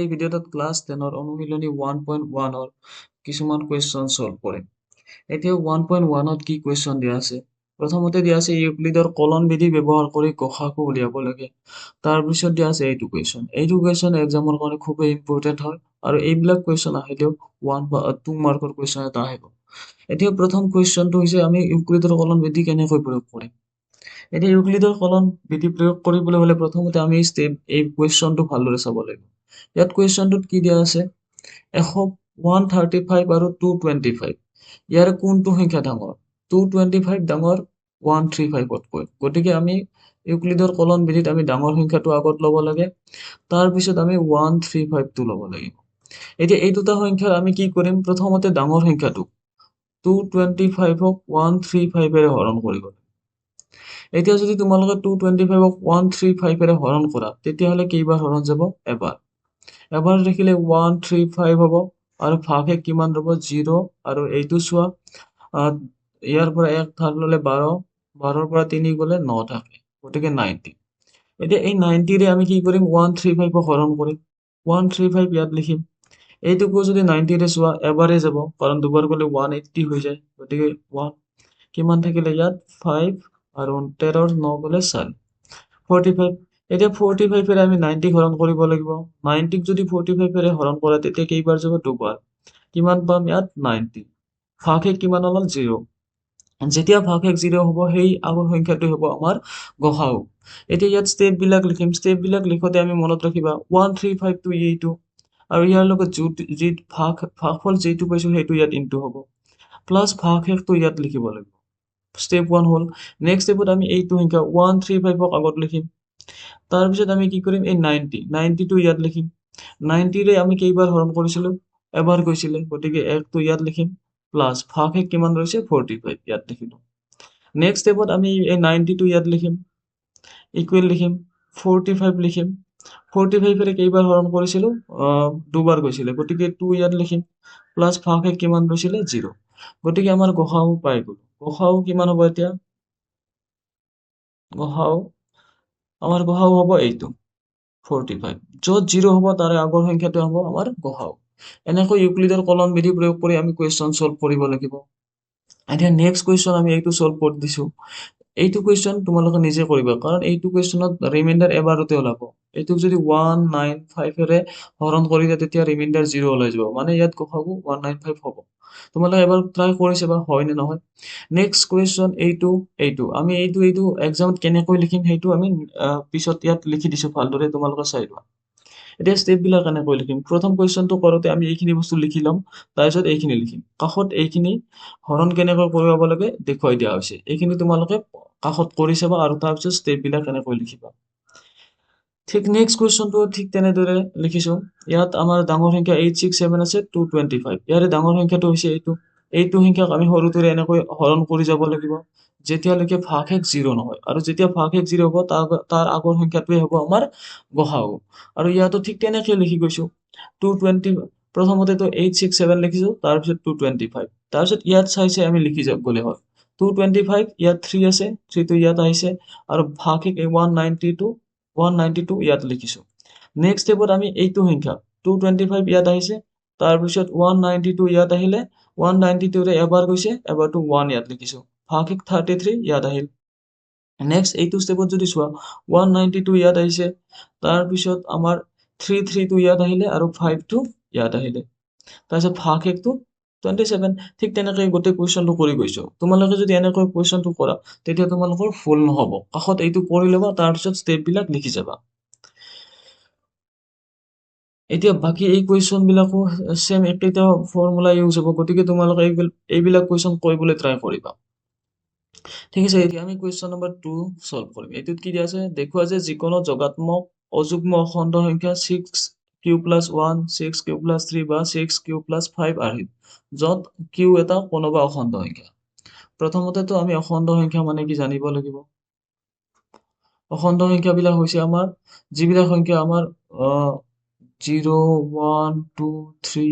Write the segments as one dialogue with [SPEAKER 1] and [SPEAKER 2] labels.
[SPEAKER 1] এই ভিডিঅ'টোত ক্লাছ টেনৰ অনুশীলনী ওৱান পইণ্ট ওৱানৰ কিছুমান কুৱেশ্যন ছল্ভ কৰিম এতিয়া ওৱান পইণ্ট ওৱানত কি কুৱেশ্যন দিয়া আছে? প্ৰথমতে দিয়া আছে ইউক্লিডৰ কলন বিধি ব্যৱহাৰ কৰি গসাগু উলিয়াব লাগে। তাৰপিছত দিয়া আছে এইটো কুৱেশ্যন এইটো কুৱেশ্যন এক্সামৰ কাৰণে খুবেই ইম্পৰ্টেণ্ট হয় আৰু এইবিলাক কুৱেশ্যন আহিলেও ওৱান বা টু মাৰ্কৰ কুৱেশ্যন এটা আহিব। এতিয়া প্ৰথম কুৱেশ্যনটো হৈছে আমি ইউক্লিডৰ কলন বিধি কেনেকৈ প্ৰয়োগ কৰিম? এতিয়া ইউক্লিডৰ কলন বিধি প্ৰয়োগ কৰিবলৈ হ'লে প্ৰথমতে আমি ষ্টেপ এই কুৱেশ্যনটো ভালদৰে চাব লাগিব। ইয়াত কুৱেশ্যনটোত কি দিয়া আছে? এশ ওৱান থাৰ্টি ফাইভ আৰু টু টুৱেণ্টি ফাইভ ইয়াৰে কোনটো সংখ্যা ডাঙৰ? টু টুৱেণ্টি ফাইভ ডাঙৰ ওৱান থ্ৰী ফাইভতকৈ গতিকে আমি ইউক্লিডৰ কলন বিধিত আমি ডাঙৰ সংখ্যাটো আগত ল'ব লাগে। তাৰপিছত আমি ওৱান থ্ৰী ফাইভটো ল'ব লাগিব। এতিয়া এই দুটা সংখ্যাৰ আমি কি কৰিম? প্ৰথমতে ডাঙৰ সংখ্যাটো টু টুৱেণ্টি ফাইভক ওৱান থ্ৰী ফাইভেৰে হৰণ কৰিব এতিয়া যদি তোমালোকে টু টুৱেণ্টি ফাইভক ওৱান থ্ৰী ফাইভেৰে হৰণ কৰা তেতিয়াহ'লে কেইবাৰ হৰণ যাব? এবাৰ। এবাৰ দেখিলে ওৱান থ্ৰী ফাইভ হ'ব আৰু ভাগে কিমান ৰ'ব? জিৰ' আৰু এইটো চোৱা ইয়াৰ পৰা এক ধাৰ ল'লে বাৰ বাৰৰ পৰা তিনি গ'লে ন থাকে গতিকে নাইনটি এতিয়া এই নাইনটিৰে আমি কি কৰিম? ওৱান থ্ৰী ফাইভক হৰণ কৰিম। ওৱান থ্ৰী ফাইভ ইয়াত লিখিম। এইটোকো যদি নাইনটিৰে চোৱা এবাৰে যাব কাৰণ দুবাৰ গ'লে ওৱান এইট্টি হৈ যায় গতিকে ওৱান কিমান থাকিলে ইয়াত ফাইভ আৰু তেৰৰ ন গ'লে চাৰি। ফৰ্টি ফাইভ এতিয়া ফৰ্টি ফাইভেৰে আমি নাইনটিক হৰণ কৰিব লাগিব। নাইনটিক যদি ফৰ্টি ফাইভেৰে হৰণ কৰা তেতিয়া কেইবাৰ যাব? দুবাৰ। কিমান পাম ইয়াত? নাইনটি ভাগশেষ কিমান ওলাল জিৰ' যেতিয়া ভাগশেষ জিৰ' হ'ব সেই আগৰ সংখ্যাটো হ'ব আমাৰ গসাউ এতিয়া ইয়াত ষ্টেপবিলাক লিখিম। ষ্টেপবিলাক লিখোঁতে আমি মনত ৰাখিবা ওৱান থ্ৰী ফাইভ টু এইটো। আৰু ইয়াৰ লগত যি যি ভাগ ভাগফল যিটো পাইছোঁ সেইটো ইয়াত ইনটু হ'ব। প্লাছ ভাগশেষটো ইয়াত লিখিব লাগিব। ষ্টেপ ওৱান হ'ল। নেক্সট ষ্টেপত আমি এইটো সংখ্যা ওৱান থ্ৰী ফাইভক আগত লিখিম। তাৰপিছত আমি কি কৰিম? এই নাইনটি নাইনটিটো ইয়াত লিখিম। নাইনটিৰে আমি কেইবাৰ হৰণ কৰিছিলোঁ? এবাৰ গৈছিলে গতিকে একটো ইয়াত লিখিম। প্লাছ ভাগশেষ কিমান ৰৈছে? ফৰ্টি ফাইভ ইয়াত লিখিলোঁ। নেক্সট ষ্টেপত আমি এই নাইনটিটো ইয়াত লিখিম। ইকুৱেল লিখিম। ফৰ্টি ফাইভ লিখিম। ফৰ্টি ফাইভেৰে কেইবাৰ হৰণ কৰিছিলোঁ? দুবাৰ গৈছিলে। গতিকে টু ইয়াত লিখিম। প্লাছ ভাগশেষ কিমান ৰৈছিলে? জিৰ' গতিকে আমাৰ গসাউ পাই গ'লো। গসাউ কিমান হ'ব এতিয়া? গসাউ আমাৰ গসাউ হ'ব এইটো ফৰ্টি ফাইভ য'ত জিৰ' হ'ব তাৰে আগৰ সংখ্যাটো হ'ব আমাৰ গসাউ এনেকৈ ইউক্লিডৰ কলন বিধি প্ৰয়োগ কৰি আমি কুৱেশ্যন ছল্ভ কৰিব লাগিব। এতিয়া নেক্সট কুৱেশ্যন আমি এইটো ছল্ভ কৰি দিছোঁ। এইটো কুৱেশ্যন তোমালোকে নিজে কৰিবা কাৰণ এইটো কুৱেশ্যনত ৰিমাইণ্ডাৰ এবাৰতে ওলাব। এইটোক যদি ওৱান নাইন ফাইভেৰে হৰণ কৰি দিয়া তেতিয়া ৰিমাইণ্ডাৰ জিৰ' ওলাই যাব। মানে ইয়াত গসাগু ওৱান নাইন ফাইভ হ'ব। তোমালোকে এবাৰ ট্ৰাই কৰি চাবা হয় নে নহয়? নেক্সট কুৱেশ্যন এইটো এইটো। আমি এইটো এইটো এক্সামত কেনেকৈ লিখিম সেইটো আমি পিছত ইয়াত লিখি দিছোঁ ভালদৰে তোমালোকে চাই লোৱা। এতিয়া ষ্টেপবিলাক কেনেকৈ লিখিম। প্ৰথম কুৱেশ্যনটো কৰোঁতে আমি এইখিনি বস্তু লিখি ল'ম তাৰপিছত এইখিনি লিখিম। কাষত এইখিনি হৰণ কেনেকৈ কৰিব লাগে দেখুৱাই দিয়া হৈছে। এইখিনি তোমালোকে কাষত কৰি চাবা আৰু তাৰপিছত ষ্টেপবিলাক কেনেকৈ লিখিবা। ঠিক নেক্সট কুৱেশ্যনটো ঠিক তেনেদৰে লিখিছোঁ। ইয়াত আমাৰ ডাঙৰ সংখ্যা এইট ছিক্স ছেভেন আছে টু টুৱেণ্টি ফাইভ ইয়াৰে ডাঙৰ সংখ্যাটো হৈছে এইটো। এইটো সংখ্যাক আমি সৰুটোৰে এনেকৈ হৰণ কৰি যাব লাগিব। যেতিয়ালৈকে ভাগশেষ জিৰ' নহয়। আৰু যেতিয়া ভাগশেষ জিৰ' হ'ব তাৰ তাৰ আগৰ সংখ্যাটোৱে হ'ব আমাৰ গসাউ আৰু ইয়াতো ঠিক তেনেকৈ লিখি গৈছোঁ। টু টুৱেণ্টি প্ৰথমতেতো এইট ছিক্স ছেভেন লিখিছোঁ তাৰপিছত টু টুৱেণ্টি ফাইভ তাৰপিছত ইয়াত চাই চাই আমি লিখি যাব গ'লে হয় টু টুৱেণ্টি ফাইভ ইয়াত থ্ৰী আছে থ্ৰীটো ইয়াত আহিছে। আৰু ভাগশেষ one ninety two one ninety two ইয়াত লিখিছোঁ। নেক্সট ষ্টেপত আমি এইটো সংখ্যা টু টুৱেণ্টি ফাইভ ইয়াত আহিছে। তাৰপিছত ওৱান নাইণ্টি টু ইয়াত আহিলে ওৱান নাইণ্টি টুৰে এবাৰ গৈছে এবাৰটো ওৱান ইয়াত লিখিছোঁ। ভাগশেষ থাৰ্টি থ্ৰী ইয়াত আহিল। নেক্সট এইটো ষ্টেপত যদি চোৱা ওৱান নাইণ্টি টু ইয়াত আহিছে। তাৰপিছত আমাৰ থ্ৰী থ্ৰীটো ইয়াত আহিলে আৰু ফাইভটো ইয়াত আহিলে। তাৰপিছত ভাগশেষটো টুৱেণ্টি ছেভেন ঠিক তেনেকৈ গোটেই কুৱেশ্যনটো কৰি গৈছোঁ। তোমালোকে যদি এনেকৈ কুৱেশ্যনটো কৰা তেতিয়া তোমালোকৰ ভুল নহ'ব। কাষত এইটো কৰি ল'বা তাৰপিছত ষ্টেপবিলাক লিখি যাবা। এতিয়া বাকী এই কুৱেশ্যন বিলাকো ছেম একেইটা ফৰ্মুলা ইউজ হ'ব। গতিকে তোমালোকে এইবিল- এইবিলাক কুৱেশ্যন কৰিবলৈ ট্ৰাই কৰিবা। ঠিক আছে এতিয়া আমি কুৱেশ্যন নম্বৰ টু ছল্ভ কৰিম। এইটোত কি দিয়া আছে? দেখুওৱা যে যিকোনো যোগাত্মক অযুগ্ম অখণ্ড সংখ্যা six q plus one six q plus three বা ছিক্স কিউ প্লাছ ফাইভ আহিল য'ত কিউ এটা কোনোবা অখণ্ড সংখ্যা। প্ৰথমতেতো আমি অখণ্ড সংখ্যা মানে কি জানিব লাগিব? অখণ্ড সংখ্যাবিলাক হৈছে আমাৰ যিবিলাক সংখ্যা আমাৰ zero' one two three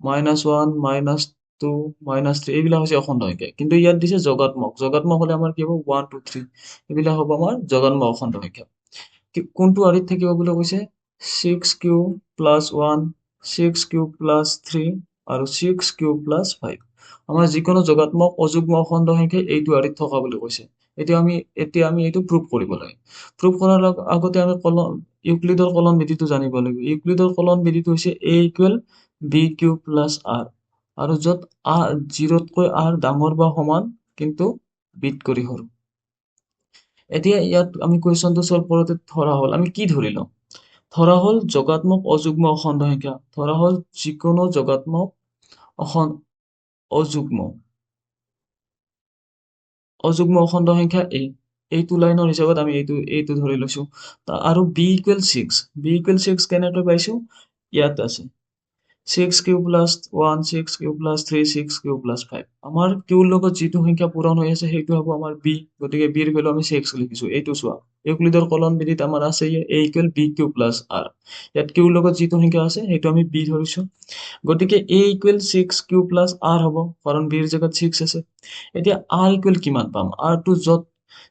[SPEAKER 1] minus one minus two minus three এইবিলাক হৈছে অখণ্ড সংখ্যা কিন্তু ইয়াত দিছে যোগাত্মক যোগাত্মক হ'লে আমাৰ কি হ'ব? ওৱান টু থ্ৰী এইবিলাক হ'ব আমাৰ যোগাত্মক অখণ্ড সংখ্যা কোনটো আৰিত থাকিব বুলি কৈছে? Six q plus one six q plus three আৰু ছিক্স কিউ প্লাছ ফাইভ আমাৰ যিকোনো যোগাত্মক অযুগ্ম অখণ্ড সংখ্যাই এইটো আৰিত থকা বুলি কৈছে। এতিয়া আমি এতিয়া আমি এইটো প্ৰুভ কৰিব লাগে। প্ৰুভ কৰাৰ আগতে আমি কলম ইউক্লিডৰ কলন বিধিটো জানিব লাগিব। ইউক্লিডৰ কলন বিধিটো হৈছে a equal b q plus r আৰু য'ত আৰ জিৰ'তকৈ আৰ ডাঙৰ বা সমান কিন্তু বিট কৰি সৰু। এতিয়া ইয়াত আমি কুৱেশ্যনটো চল্ভ কৰোঁতে ধৰা হ'ল আমি কি ধৰি লওঁ? ধৰা হ'ল যোগাত্মক অযুগ্ম অখণ্ড সংখ্যা। ধৰা হ'ল যিকোনো যোগাত্মক অখন অযুগ্ম অযুগ্ম অখণ্ড সংখ্যা এ এইটো লাইনৰ হিচাপত আমি এইটো এইটো ধৰি লৈছো। আৰু b equal six b equal six কেনেকৈ পাইছো? ইয়াত আছে। Six q plus one six q plus three six q plus five আমাৰ কিউৰ লগত যিটো সংখ্যা পূৰণ হৈ আছে সেইটো হ'ব আমাৰ বি গতিকে বিৰ ভেলু আমি ছিক্স লিখিছো। এইটো চোৱা। ইউক্লিডৰ কলন বিধিত আমাৰ আছে a equal b q plus r ইয়াত কিউৰ লগত যিটো সংখ্যা আছে সেইটো আমি বি ধৰিছো। গতিকে a equal six q plus r হ'ব কাৰণ বিৰ জেগাত ছিক্স আছে। এতিয়া আৰ ইকুৱেল কিমান পাম? আৰটো য'ত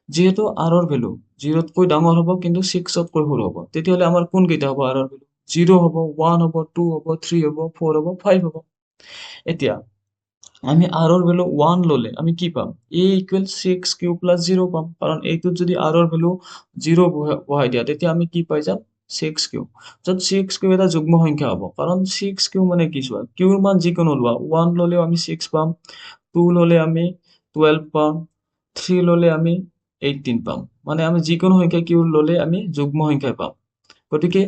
[SPEAKER 1] যিহেতু আৰৰ ভেলু জিৰ'তকৈ ডাঙৰ হ'ব কিন্তু ছিক্সতকৈ সৰু হ'ব। তেতিয়াহ'লে আমাৰ কোনকেইটা হ'ব আৰৰ ভেলু জিৰ' হ'ব ওৱান হ'ব টু হ'ব থ্ৰী হ'ব ফ'ৰ হ'ব ফাইভ হ'ব এতিয়া আমি আৰৰ ভেলু ওৱান ল'লে আমি কি পাম? A equal six q plus zero' পাম। কাৰণ এইটোত যদি আৰৰ ভেলু জিৰ' বহাই দিয়া তেতিয়া আমি কি পাই যাম? ছিক্স কিউ য'ত ছিক্স কিউ এটা যুগ্ম সংখ্যা হ'ব। কাৰণ ছিক্স কিউ মানে কি চোৱা? কিউৰ মান যিকোনো লোৱা ওৱান ল'লেও আমি ছিক্স পাম টু ল'লে আমি টুৱেলভ পাম থ্ৰী ল'লে আমি এইটিন পাম। মানে আমি যিকোনো সংখ্যা কিউ ল'লে আমি যুগ্ম সংখ্যাই পাম। গতিকে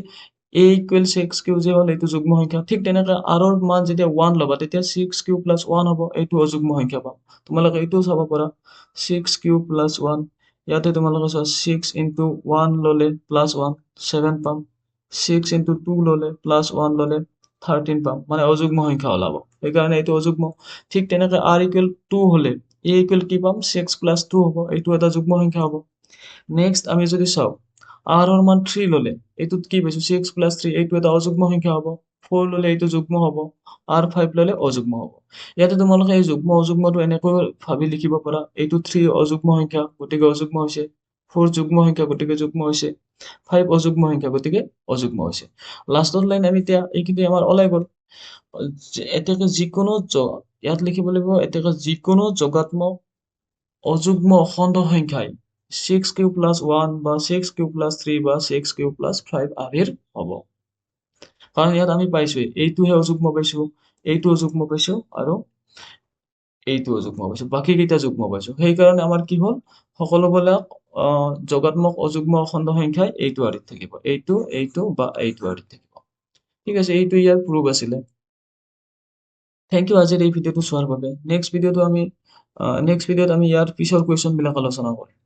[SPEAKER 1] এ ইকুৱেল ছিক্স কিউ যে হ'ল এইটো যুগ্ম সংখ্যা। ঠিক তেনেকৈ আৰৰ মান যেতিয়া ওৱান ল'বা তেতিয়া ছিক্স কিউ প্লাছ ওৱান হ'ব এইটো অযুগ্ম সংখ্যা পাম। তোমালোকে এইটোও চাব পাৰা। ছিক্স কিউ প্লাছ ওৱান ইয়াতে তোমালোকে চোৱা ছিক্স ইণ্টু ওৱান ল'লে প্লাছ ওৱান ছেভেন পাম। ছিক্স ইণ্টু টু ল'লে প্লাছ ওৱান ল'লে থাৰ্টিন পাম। মানে অযুগ্ম সংখ্যা ওলাব। সেইকাৰণে এইটো অযুগ্ম। ঠিক তেনেকৈ আৰ ইকুৱেল টু হ'লে এ ইকুৱেল কি পাম? ছিক্স প্লাছ টু হ'ব এইটো এটা যুগ্ম সংখ্যা হ'ব। নেক্সট আমি যদি চাওঁ আৰৰ মান থ্ৰী ল'লে এইটোত কি পাইছো ছিক্স প্লাছ থ্ৰী এইটো এটা অযুগ্ম সংখ্যা হ'ব। ফ'ৰ ল'লে এইটো যুগ্ম হ'ব আৰ ফাইভ ল'লে অযুগ্ম হ'ব। ইয়াতে তোমালোকে এই যুগ্ম অযুগ্মটো এনেকৈ ভাবি লিখিব পাৰা এইটো থ্ৰী অযুগ্ম সংখ্যা গতিকে অযুগ্ম হৈছে। ফ'ৰ যুগ্ম সংখ্যা গতিকে যুগ্ম হৈছে। ফাইভ অযুগ্ম সংখ্যা গতিকে অযুগ্ম হৈছে। লাষ্টৰ লাইন আমি এতিয়া এইখিনি আমাৰ ওলাই গ'ল। যে- এতিয়াকে যিকোনো ইয়াত লিখিব লাগিব এতিয়াকে যিকোনো যোগাত্মক অযুগ্ম অখণ্ড সংখ্যাই ছিক্স কিউ প্লাছ ওৱান বা ছিক্স কিউ প্লাছ থ্ৰী বা ছিক্স কিউ প্লাছ ফাইভ আদিৰ হ'ব। কাৰণ ইয়াত আমি পাইছোৱে এইটোহে অযুগ্ম পাইছো এইটো অযুগ্ম পাইছো আৰু এইটো অযুগ্ম পাইছো বাকী যুগ্ম পাইছো। সেইকাৰণে আমাৰ কি হ'ল আহ যোগাত্মক অযুগ্ম অখণ্ড সংখ্যাই এইটো আৰিত থাকিব এইটো এইটো বা এইটো আৰিত থাকিব। ঠিক আছে এইটো ইয়াৰ প্ৰুফ আছিলে। থেংক ইউ আজিৰ এই ভিডিঅ'টো চোৱাৰ বাবে। নেক্সট ভিডিঅ'টো আমি নেক্সট ভিডিঅ'ত আমি ইয়াৰ পিছৰ কুৱেশ্যনবিলাক আলোচনা কৰিম।